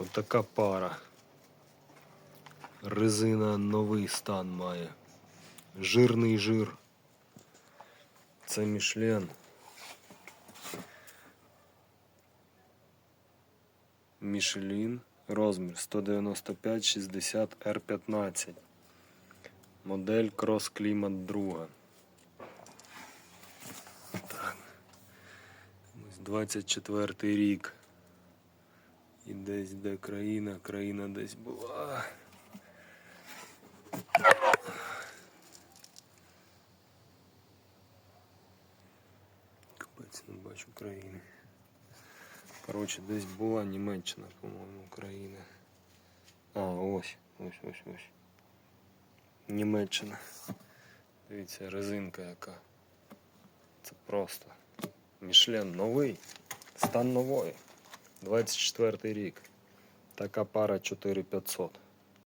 Отака пара. Резина новий стан має. Жирний жир. Це Мішлен. Мішелін. Розмір 195-60 R15. Модель Cross Climate 2. Так. Ось 24 рік. І десь де країна, країна десь була. Капець не бачу країни. Коротше, десь була Німеччина, по-моєму, Україна. А, ось, ось, ось, ось. Німеччина. Дивіться, резинка яка. Це просто. Мішлен новий. Стан нової. 24 рік. Така пара 4500.